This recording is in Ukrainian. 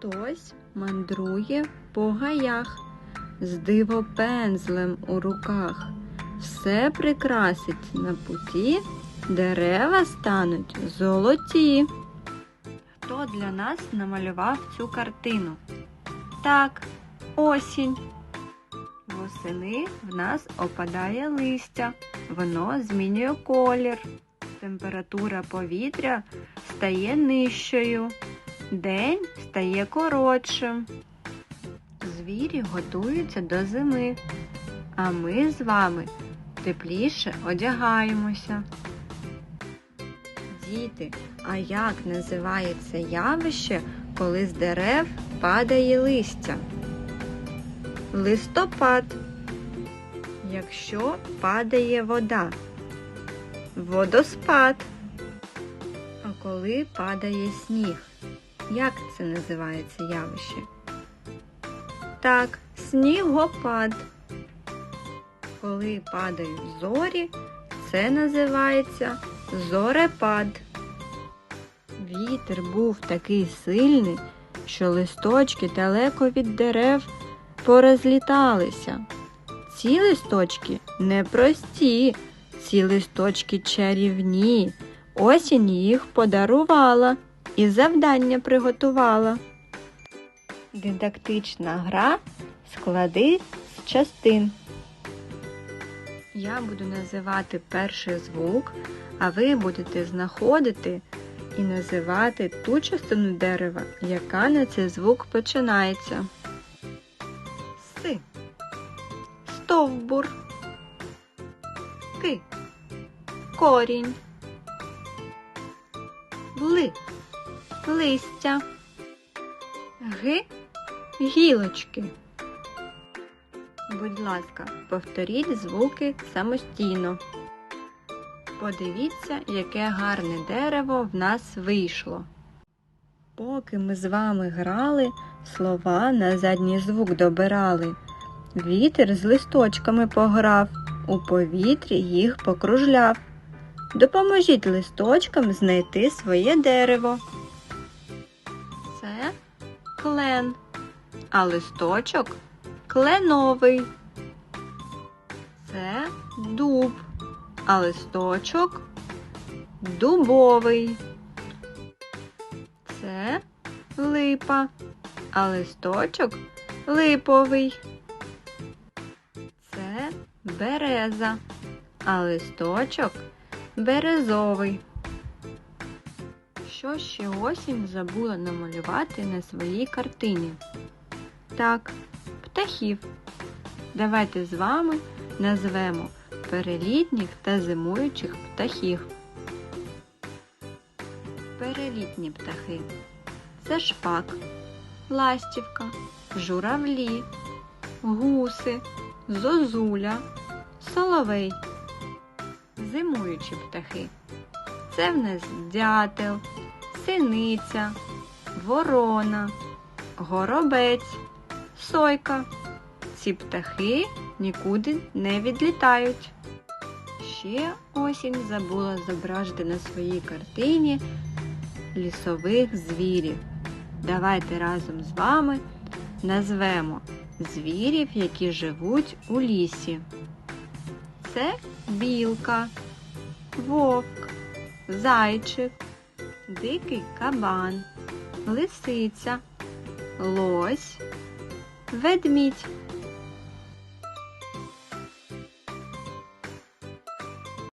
Хтось мандрує по гаях, з дивопензлем у руках. Все прикрасить на путі, дерева стануть золоті. Хто для нас намалював цю картину? Так, осінь. Восени в нас опадає листя, воно змінює колір. Температура повітря стає нижчою. День стає коротшим. Звірі готуються до зими, а ми з вами тепліше одягаємося. Діти, а як називається явище, коли з дерев падає листя? Листопад. Якщо падає вода. Водоспад. А коли падає сніг? Як це називається явище? Так, снігопад. Коли падають зорі, це називається зорепад. Вітер був такий сильний, що листочки далеко від дерев порозліталися. Ці листочки непрості, ці листочки чарівні. Осінь їх подарувала і завдання приготувала. Дидактична гра склади з частин. Я буду називати перший звук, а ви будете знаходити і називати ту частину дерева, яка на цей звук починається. Си. Стовбур. Ки. Корінь. Ли. Листя. Ги. Гілочки. Будь ласка, повторіть звуки самостійно. Подивіться, яке гарне дерево в нас вийшло. Поки ми з вами грали, слова на задній звук добирали. Вітер з листочками пограв, у повітрі їх покружляв. Допоможіть листочкам знайти своє дерево. Клен, а листочок кленовий. Це дуб, а листочок дубовий. Це липа, а листочок липовий. Це береза, а листочок березовий. Що ще осінь забула намалювати на своїй картині? Так, птахів. Давайте з вами назвемо перелітніх та зимуючих птахів. Перелітні птахи. Це шпак, ластівка, журавлі, гуси, зозуля, соловей. Зимуючі птахи. Це в нас дятел, синиця, ворона, горобець, сойка. Ці птахи нікуди не відлітають. Ще осінь забула зображити на своїй картині лісових звірів. Давайте разом з вами назвемо звірів, які живуть у лісі. Це білка, вовк, зайчик, дикий кабан, лисиця, лось, ведмідь.